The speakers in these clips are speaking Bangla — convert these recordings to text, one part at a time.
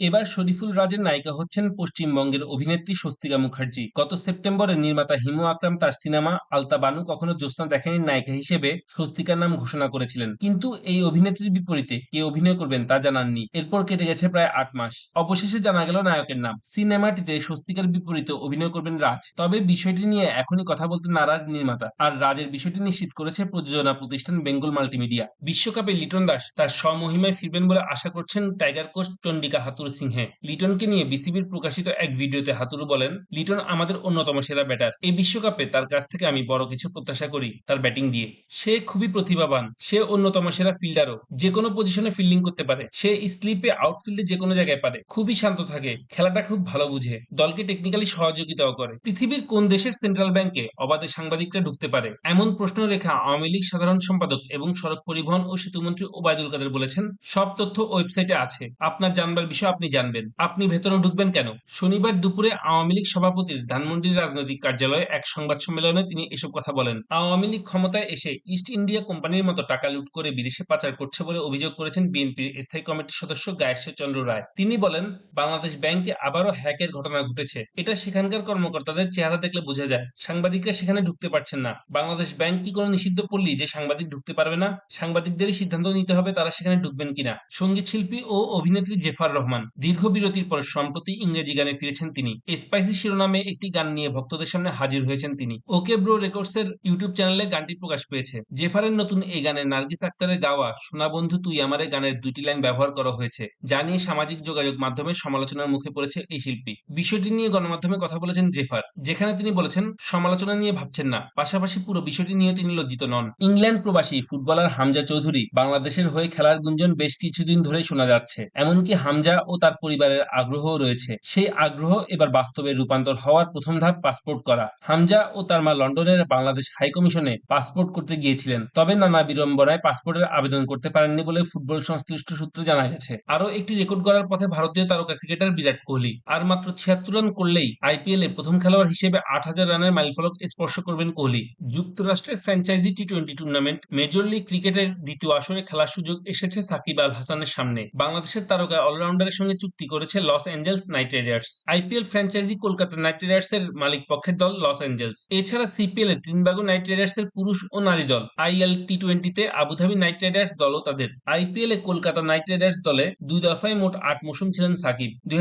এবার শরীফুল রাজের নায়িকা হচ্ছেন পশ্চিমবঙ্গের অভিনেত্রী স্বস্তিকা মুখার্জি। গত সেপ্টেম্বরে নির্মাতা হিমু আকরাম তার সিনেমা আলতা বানু কখনো জ্যোৎস্না দেখেনি নায়িকা হিসেবে স্বস্তিকার নাম ঘোষণা করেছিলেন। কিন্তু এই অভিনেত্রীর বিপরীতে কে অভিনয় করবেন তা জানাননি। এরপর কেটে গেছে প্রায় আট মাস। অবশেষে জানা গেল নায়কের নাম। সিনেমাটিতে স্বস্তিকার বিপরীতে অভিনয় করবেন রাজ। তবে বিষয়টি নিয়ে এখনই কথা বলতে নারাজ নির্মাতা। আর রাজের বিষয়টি নিশ্চিত করেছে প্রযোজনা প্রতিষ্ঠান বেঙ্গল মাল্টিমিডিয়া। বিশ্বকাপে লিটন দাস তার স্বমহিমায় ফিরবেন বলে আশা করছেন tiger coach Chandika Hathurusingha লিটনকে নিয়ে বিসিবির প্রকাশিত এক ভিডিওতে হাতুরু বলেন, লিটন আমাদের অন্যতম সেরা ব্যাটার। এই বিশ্বকাপে তার কাছ থেকে আমি বড় কিছু প্রত্যাশা করি তার ব্যাটিং দিয়ে। সে খুবই প্রতিভাবান, সে অন্যতম সেরা ফিল্ডারও। যে কোনো পজিশনে ফিল্ডিং করতে পারে। সে স্লিপে, আউটফিল্ডে যে কোনো জায়গায় পারে। খুবই শান্ত থাকে। খেলাটা খুব ভালো বুঝে। দলকে টেকনিক্যালি সহযোগিতাও করে। পৃথিবীর কোন দেশের সেন্ট্রাল ব্যাংকে অবাধে সাংবাদিকরা ঢুকতে পারে? এমন প্রশ্ন রেখা আওয়ামী লীগ সাধারণ সম্পাদক এবং সড়ক পরিবহন ও সেতুমন্ত্রী ওবায়দুল কাদের বলেছেন, সব তথ্য ওয়েবসাইটে আছে। আপনার জানবার বিষয় আপনি জানবেন। আপনি ভেতরে ঢুকবেন কেন? শনিবার দুপুরে আওয়ামী লীগ সভাপতির ধানমন্ডির রাজনৈতিক কার্যালয়ে এক সংবাদ সম্মেলনে তিনি এসব কথা বলেন। আওয়ামী লীগ ক্ষমতায় এসে ইস্ট ইন্ডিয়া কোম্পানির মতো টাকা লুট করে বিদেশে পাচার করছে বলে অভিযোগ করেছেন বিএনপির স্থায়ী কমিটির সদস্য গায়েশ্বর চন্দ্র রায়। তিনি বলেন, বাংলাদেশ ব্যাংকে আবারও হ্যাকের ঘটনা ঘটেছে। এটা সেখানকার কর্মকর্তাদের চেহারা দেখলে বোঝা যায়, সাংবাদিকরা সেখানে ঢুকতে পারছেন না। বাংলাদেশ ব্যাংক কি কোনো নিষিদ্ধ পল্লী যে সাংবাদিক ঢুকতে পারবে না? সাংবাদিকদেরই সিদ্ধান্ত নিতে হবে তারা সেখানে ঢুকবেন কিনা? সংগীত শিল্পী ও অভিনেত্রী জেফার রহমান দীর্ঘ বিরতির পর সম্প্রতি ইংরেজি গানে ফিরেছেন তিনি। স্পাইসি শিরোনামে একটি গান নিয়ে ভক্তদের সামনে হাজির হয়েছেন তিনি। ওকে ব্রো রেকর্ডস এর ইউটিউব চ্যানেলে গানটি প্রকাশ পেয়েছে। জেফারের নতুন এই গানে নার্গিস আক্তারের গাওয়া সোনা বন্ধু, তুই আমারে গানের দুটি লাইন ব্যবহার করা হয়েছে, যা নিয়ে সামাজিক যোগাযোগ মাধ্যমে সমালোচনার মুখে পড়েছে এই শিল্পী। বিষয়টি নিয়ে গণমাধ্যমে কথা বলেছেন জেফার, যেখানে তিনি বলেছেন, সমালোচনা নিয়ে ভাবছেন না, পাশাপাশি পুরো বিষয়টি নিয়ে তিনি লজ্জিত নন। ইংল্যান্ড প্রবাসী ফুটবলার হামজা চৌধুরী বাংলাদেশের হয়ে খেলার গুঞ্জন বেশ কিছুদিন ধরেই শোনা যাচ্ছে। এমনকি হামজা ও তার পরিবারের আগ্রহ রয়েছে। সেই আগ্রহ এবার বাস্তবে রূপান্তর হওয়ার প্রথম ধাপ পাসপোর্ট করা। হামজা ও তার মা লন্ডনের বাংলাদেশ হাই কমিশনে পাসপোর্ট করতে গিয়েছিলেন, তবে নানা বিড়ম্বনায় পাসপোর্টের আবেদন করতে পারেননি বলে ফুটবল সংশ্লিষ্ট সূত্রে জানা গেছে। আরও একটি রেকর্ড করার পথে ভারতীয় তারকা ক্রিকেটার বিরাট কোহলি, আর মাত্র ছিয়াত্তর রান করলেই আইপিএল এ প্রথম খেলোয়াড় হিসেবে আট হাজার রানের মাইলফলক স্পর্শ করবেন কোহলি। যুক্তরাষ্ট্রের franchise T twenty tournament major league ক্রিকেটের দ্বিতীয় আসরে খেলার সুযোগ এসেছে সাকিব আল হাসানের সামনে। বাংলাদেশের তারকা অলরাউন্ডারের সঙ্গে চুক্তি করেছে Los Angeles Knight Riders. IPL franchise Kolkata Knight Riders এর মালিক পক্ষের দল লস অ্যাঞ্জেলস। এছাড়া সিপিএল এ ত্রিনবাগো নাইট রাইডার্স এর পুরুষ ও নারী দল। আইএল টি টোয়েন্টিতে আবুধাবি নাইট রাইডার্স দলও তাদের। আইপিএল এ কলকাতা নাইট রাইডার্স দলে দুই দফায় মোট আট মৌসুম ছিলেন সাকিব। দুই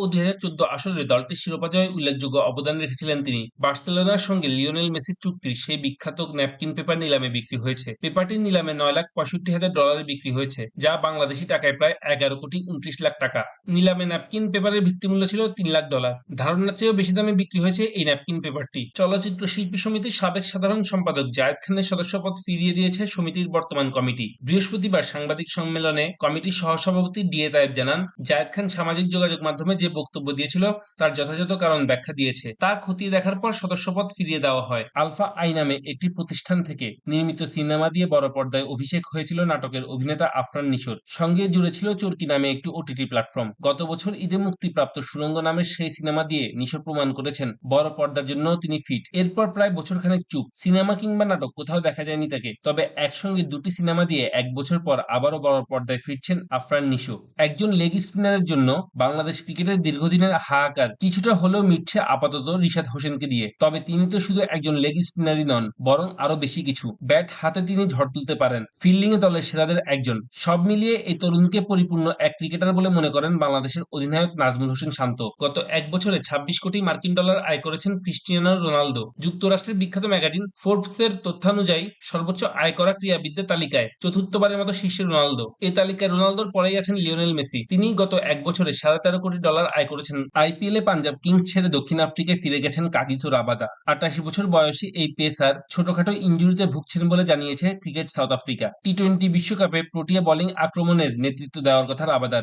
ও দুই আসরে দলটির শিরোপা জয়ে উল্লেখযোগ্য অবদান রেখেছিলেন তিনি। বার্সেলোনার সঙ্গে লিওনেল মেসির চুক্তির সেই বিখ্যাত ন্যাপকিন পেপার নিলামে বিক্রি হয়েছে। পেপারটির নিলামে নয় লাখ পঁয়ষট্টি হাজার ডলারে বিক্রি হয়েছে, যা বাংলাদেশি টাকায় প্রায় এগারো কোটি উনত্রিশ লাখ টাকা নিলামে ন্যাপকিন পেপারের ভিত্তিমূল্য ছিল তিন লাখ ডলার ধারণার চেয়েও বেশি দামে বিক্রি হয়েছে এই ন্যাপকিন পেপারটি চলচ্চিত্র শিল্পী সমিতির সাবেক সাধারণ সম্পাদক জায়েদ খানের সদস্যপদ ফিরিয়ে দিয়েছে সমিতির বর্তমান কমিটি। বৃহস্পতিবার সাংবাদিক সম্মেলনে কমিটির সহসভাপতি ডিএ তায়েব জানান, জায়েদ খান সামাজিক যোগাযোগ মাধ্যমে যে বক্তব্য দিয়েছিল তার যথাযথ কারণ ব্যাখ্যা দিয়েছে। তা খতিয়ে দেখার পর সদস্যপদ ফিরিয়ে দেওয়া হয়। আলফা আই নামে একটি প্রতিষ্ঠান থেকে নির্মিত সিনেমা দিয়ে বড় পর্দায় অভিষেক হয়েছিল নাটকের অভিনেতা আফরান নিশোর। সঙ্গে জুড়ে ছিল চরকি নামে একটি ওটিটি প্ল্যাটফর্ম গত বছর ঈদে মুক্তিপ্রাপ্ত সুরঙ্গ নামের সেই সিনেমা দিয়ে নিশোর প্রমাণ করেছেন। বড় পর্দার জন্য তিনি ফিট এরপর প্রায় বছরখানেক চুপ। সিনেমা কিংবা নাটক কোথাও দেখা যায়নি তাকে। তবে একসঙ্গে দুটি সিনেমা দিয়ে এক বছর পর আবারও বড় পর্দায় ফিরছেন আফরান নিশো। একজন লেগ স্পিনারের জন্য বাংলাদেশ ক্রিকেটের দীর্ঘদিনের হাহাকার কিছুটা হলেও মিটছে আপাতত রিশাদ হোসেনকে দিয়ে। তবে তিনি তো শুধু একজন লেগ স্পিনারই নন, বরং আরও বেশি কিছু। ব্যাট হাতে তিনি ঝড় তুলতে পারেন। ফিল্ডিং এ দলের সেরাদের একজন। সব মিলিয়ে এই তরুণকে পরিপূর্ণ এক ক্রিকেটার বলে মনে করেন বাংলাদেশের অধিনায়ক নাজমুল হোসেন শান্ত। গত এক বছরে ছাব্বিশ কোটি মার্কিন ডলার আয় করেছেন ক্রিস্টিয়ানো রোনালদো। যুক্তরাষ্ট্রের বিখ্যাত ম্যাগাজিন ফোর্বস এর তথ্যানুযায়ী সর্বোচ্চ আয় করা ক্রীড়াবিদদের তালিকায় চতুর্থবারের মতো শীর্ষে রোনালদো। এই তালিকায় রোনালদোর পরেই আছেন লিওনেল মেসি। তিনি গত এক বছরে সাড়ে তেরো কোটি ডলার আয় করেছেন। আইপিএল এ পাঞ্জাব কিংস ছেড়ে দক্ষিণ আফ্রিকায় ফিরে গেছেন কাগিজো রাবাদা। আটাশি বছর বয়সী এই পেসার ছোটখাটো ইঞ্জুরিতে ভুগছেন বলে জানিয়েছে Cricket South Africa. T twenty বিশ্বকাপে প্রোটিয়া বোলিং আক্রমণের নেতৃত্ব দেওয়ার কথা রাবাদার।